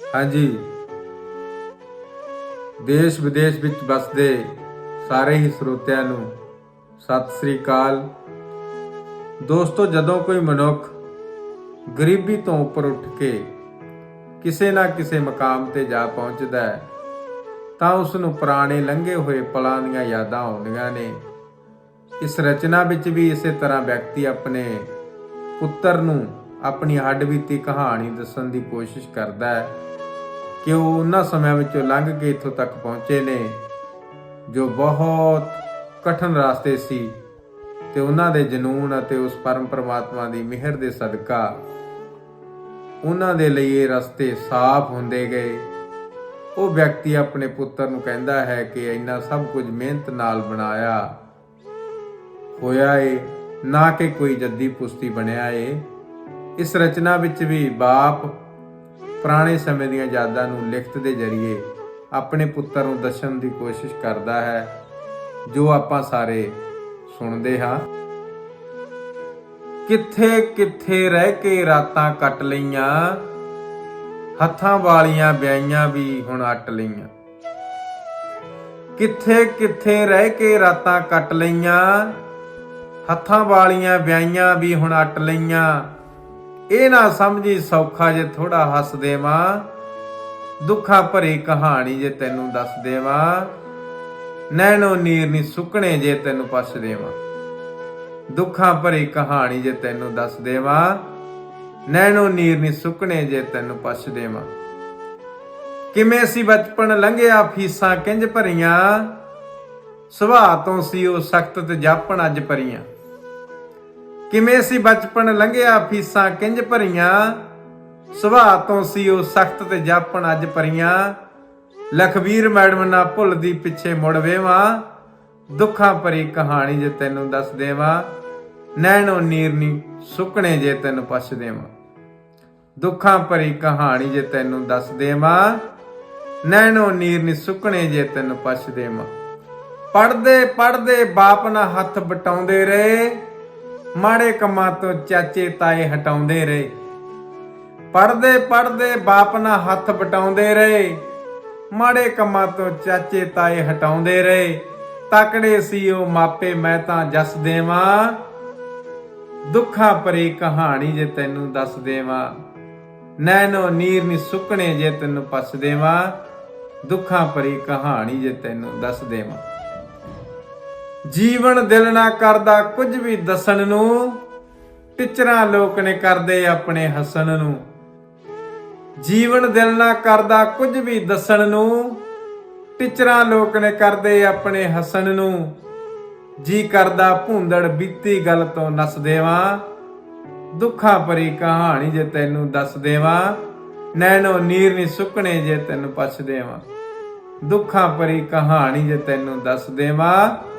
ਹਾਂਜੀ। ਦੇਸ਼ ਵਿਦੇਸ਼ ਵਿੱਚ ਵਸਦੇ ਸਾਰੇ ਹੀ ਸਰੋਤਿਆਂ ਨੂੰ ਸਤਿ ਸ੍ਰੀ ਅਕਾਲ। ਦੋਸਤੋ, ਜਦੋਂ ਕੋਈ ਮਨੁੱਖ ਗਰੀਬੀ ਤੋਂ ਉੱਪਰ ਉੱਠ ਕੇ ਕਿਸੇ ਨਾ ਕਿਸੇ ਮਕਾਮ ਤੇ ਜਾ ਪਹੁੰਚਦਾ ਹੈ, ਤਾਂ ਉਸ ਨੂੰ ਪੁਰਾਣੇ ਲੰਘੇ ਹੋਏ ਪਲਾਂ ਦੀਆਂ ਯਾਦਾਂ ਆਉਂਦੀਆਂ ਨੇ। ਇਸ ਰਚਨਾ ਵਿੱਚ ਵੀ ਇਸੇ ਤਰ੍ਹਾਂ ਵਿਅਕਤੀ ਆਪਣੇ ਪੁੱਤਰ ਨੂੰ ਆਪਣੀ ਹੱਡਬੀਤੀ ਕਹਾਣੀ ਦੱਸਣ ਦੀ ਕੋਸ਼ਿਸ਼ ਕਰਦਾ ਹੈ। ਕਿ ਉਹ ਉਹਨਾਂ ਸਮਿਆਂ ਵਿੱਚੋਂ ਲੰਘ ਕੇ ਇੱਥੋਂ ਤੱਕ ਪਹੁੰਚੇ ਨੇ, ਜੋ ਬਹੁਤ ਕਠਿਨ ਰਸਤੇ ਸੀ ਤੇ ਉਹਨਾਂ ਦੇ ਜਨੂਨ ਅਤੇ ਉਸ ਪਰਮ ਪਰਮਾਤਮਾ ਦੀ ਮਿਹਰ ਦੇ ਸਦਕਾ ਉਹਨਾਂ ਦੇ ਲਈ ਇਹ ਰਸਤੇ ਸਾਫ਼ ਹੁੰਦੇ ਗਏ। ਉਹ ਵਿਅਕਤੀ ਆਪਣੇ ਪੁੱਤਰ ਨੂੰ ਕਹਿੰਦਾ ਹੈ ਕਿ ਇੰਨਾ ਸਭ ਕੁਝ ਮਿਹਨਤ ਨਾਲ ਬਣਾਇਆ ਹੋਇਆ ਏ, ਨਾ ਕਿ ਕੋਈ ਜੱਦੀ ਪੁਸਤੀ ਬਣਿਆ ਏ। ਇਸ ਰਚਨਾ ਵਿੱਚ ਵੀ ਬਾਪ ਪੁਰਾਣੇ ਸਮੇਂ ਦੀਆਂ ਯਾਦਾਂ ਨੂੰ ਲਿਖਤ ਦੇ ਜ਼ਰੀਏ ਆਪਣੇ ਪੁੱਤਰ ਨੂੰ ਦੱਸਣ ਦੀ ਕੋਸ਼ਿਸ਼ ਕਰਦਾ ਹੈ, ਜੋ ਆਪਾਂ ਸਾਰੇ ਸੁਣਦੇ ਹਾਂ। ਕਿੱਥੇ ਕਿੱਥੇ ਰਹਿ ਕੇ ਰਾਤਾਂ ਕੱਟ ਲਈਆਂ, ਹੱਥਾਂ ਵਾਲੀਆਂ ਵਿਆਹੀਆਂ ਵੀ ਹੁਣ ਅਟ ਲਈਆਂ। ਕਿੱਥੇ ਕਿੱਥੇ ਰਹਿ ਕੇ ਰਾਤਾਂ ਕੱਟ ਲਈਆਂ, ਹੱਥਾਂ ਵਾਲੀਆਂ ਵਿਆਹੀਆਂ ਵੀ ਹੁਣ ਅੱਟ ਲਈਆਂ। ਇਹ ਨਾ ਸਮਝੀ ਸੌਖਾ ਜੇ ਥੋੜਾ ਹੱਸ ਦੇਵਾਂ, ਦੁੱਖਾਂ ਭਰੀ ਕਹਾਣੀ ਜੇ ਤੈਨੂੰ ਦੱਸ ਦੇਵਾਂ, ਨੈਣੋ ਨੀਰ ਨੀ ਸੁੱਕਣੇ ਜੇ ਤੈਨੂੰ ਪਛ ਦੇਵਾਂ। ਦੁੱਖਾਂ ਭਰੀ ਕਹਾਣੀ ਜੇ ਤੈਨੂੰ ਦੱਸ ਦੇਵਾਂ, ਨੈਣੋ ਨੀਰ ਨੀ ਸੁੱਕਣੇ ਜੇ ਤੈਨੂੰ ਪਛ ਦੇਵਾਂ। ਕਿਵੇਂ ਸੀ ਬਚਪਨ ਲੰਘਿਆ ਫੀਸਾਂ ਕਿੰਜ ਭਰੀਆਂ, ਸੁਭਾਅ ਤੋਂ ਸੀ ਉਹ ਸਖਤ ਤੇ ਜਾਪਣ ਅੱਜ ਭਰੀਆਂ। ਕਿਵੇਂ ਸੀ ਬਚਪਨ ਲੰਘਿਆ, ਫੀਸਾਂ ਕਿੰਜ ਭਰੀਆਂ? ਸੁਭਾਅ ਤੋਂ ਸੀ ਉਹ ਸਖਤ ਤੇ ਜਾਪਣ ਅੱਜ ਭਰੀਆਂ। ਲਖਵੀਰ ਮੈਡਮ ਨਾ ਭੁੱਲਦੀ ਪਿੱਛੇ ਮੁੜ ਵੇਵਾਂ। ਦੁੱਖਾਂ ਭਰੀ ਕਹਾਣੀ ਜੇ ਤੈਨੂੰ ਦੱਸ ਦੇਵਾਂ। ਨੈਣੋ ਨੀਰਨੀ ਸੁੱਕਣੇ ਜੇ ਤੈਨੂੰ ਪਛ ਦੇਵਾਂ। ਦੁੱਖਾਂ ਭਰੀ ਕਹਾਣੀ ਜੇ ਤੈਨੂੰ ਦੱਸ ਦੇਵਾਂ। ਨੈਣੋ ਨੀਰਨੀ ਸੁੱਕਣੇ ਜੇ ਤੈਨੂੰ ਪਛ ਦੇਵਾਂ। ਪੜਦੇ ਪੜਦੇ ਬਾਪ ਨਾ ਹੱਥ ਬਟਾਉਂਦੇ ਰਹੇ। ਮਾੜੇ ਕੰਮਾਂ ਤੋਂ ਚਾਚੇ ਤਾਏ ਹਟਾਉਂਦੇ ਰਹੇ। ਪੜਦੇ ਪੜਦੇ ਬਾਪ ਨਾ ਹੱਥ ਵਟਾਉਂਦੇ ਰਹੇ। ਮਾੜੇ ਕੰਮਾਂ ਤੋਂ ਚਾਚੇ ਤਾਏ ਹਟਾਉਂਦੇ ਰਹੇ। ਤਕੜੇ ਸੀ ਉਹ ਮਾਪੇ, ਮੈਂ ਤਾਂ ਜਸ ਦੇਵਾਂ। ਦੁੱਖਾਂ ਭਰੀ ਕਹਾਣੀ ਜੇ ਤੈਨੂੰ ਦੱਸ ਦੇਵਾਂ। ਨੈਣੋ ਨੀਰ ਨੀ ਸੁੱਕਣੇ ਜੇ ਤੈਨੂੰ ਪਸ ਦੇਵਾਂ। ਦੁੱਖਾਂ ਭਰੀ ਕਹਾਣੀ ਜੇ ਤੈਨੂੰ ਦੱਸ ਦੇਵਾਂ। ਜੀਵਨ ਦਿਲ ਨਾ ਕਰਦਾ ਕੁਝ ਵੀ ਦੱਸਣ ਨੂੰ। ਟਿਚਰਾਂ ਲੋਕ ਨੇ ਕਰਦੇ ਆਪਣੇ ਹਸਣ ਨੂੰ। ਜੀਵਨ ਦਿਲ ਨਾ ਕਰਦਾ ਕੁਝ ਵੀ ਦੱਸਣ ਨੂੰ। ਟਿਚਰਾਂ ਲੋਕ ਨੇ ਕਰਦੇ ਆਪਣੇ ਹੱਸਣ ਨੂੰ। ਜੀ ਕਰਦਾ ਭੁੰਦੜ ਬੀਤੀ ਗੱਲ ਤੋਂ ਨਸ ਦੇਵਾਂ। ਦੁੱਖਾਂ ਭਰੀ ਕਹਾਣੀ ਜੇ ਤੈਨੂੰ ਦੱਸ ਦੇਵਾਂ। ਨੈਣੋ ਨੀਰ ਨੀ ਸੁੱਕਣੇ ਜੇ ਤੈਨੂੰ ਪਛ ਦੇਵਾਂ। ਦੁੱਖਾਂ ਭਰੀ ਕਹਾਣੀ ਜੇ ਤੈਨੂੰ ਦੱਸ ਦੇਵਾਂ।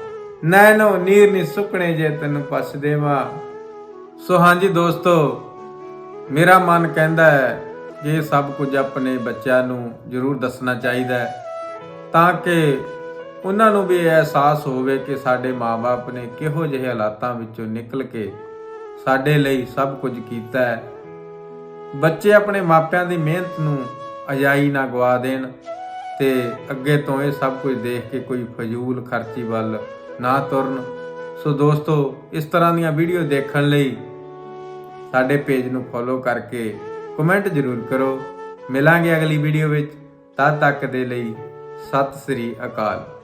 ਨੈਣੋ ਨੀਰ ਨੀ ਸੁੱਕਣੇ ਜੇ ਤੈਨੂੰ ਪਛ ਦੇਵਾਂ। ਸੋ ਹਾਂਜੀ ਦੋਸਤੋ, ਮੇਰਾ ਮਨ ਕਹਿੰਦਾ ਹੈ ਕਿ ਇਹ ਸਭ ਕੁਝ ਆਪਣੇ ਬੱਚਿਆਂ ਨੂੰ ਜ਼ਰੂਰ ਦੱਸਣਾ ਚਾਹੀਦਾ ਹੈ, ਤਾਂ ਕਿ ਉਹਨਾਂ ਨੂੰ ਵੀ ਅਹਿਸਾਸ ਹੋਵੇ ਕਿ ਸਾਡੇ ਮਾਪੇ ਨੇ ਕਿਹੋ ਜਿਹੇ ਹਾਲਾਤਾਂ ਵਿੱਚੋਂ ਨਿਕਲ ਕੇ ਸਾਡੇ ਲਈ ਸਭ ਕੁਝ ਕੀਤਾ ਹੈ। ਬੱਚੇ ਆਪਣੇ ਮਾਪਿਆਂ ਦੀ ਮਿਹਨਤ ਨੂੰ ਅਜਾਈ ਨਾ ਗਵਾ ਦੇਣ ਤੇ ਅੱਗੇ ਤੋਂ ਇਹ ਸਭ ਕੁਝ ਦੇਖ ਕੇ ਕੋਈ ਫਜ਼ੂਲ ਖਰਚੀ ਵੱਲ ਨਾ ਤੁਰਨ। ਸੋ ਦੋਸਤੋ, ਇਸ ਤਰ੍ਹਾਂ ਦੀਆਂ ਵੀਡੀਓ ਦੇਖਣ ਲਈ ਸਾਡੇ ਪੇਜ ਨੂੰ ਫੋਲੋ ਕਰਕੇ ਕਮੈਂਟ ਜ਼ਰੂਰ ਕਰੋ। ਮਿਲਾਂਗੇ ਅਗਲੀ ਵੀਡੀਓ ਵਿੱਚ। ਤਦ ਤੱਕ ਦੇ ਲਈ ਸਤਿ ਸ੍ਰੀ ਅਕਾਲ।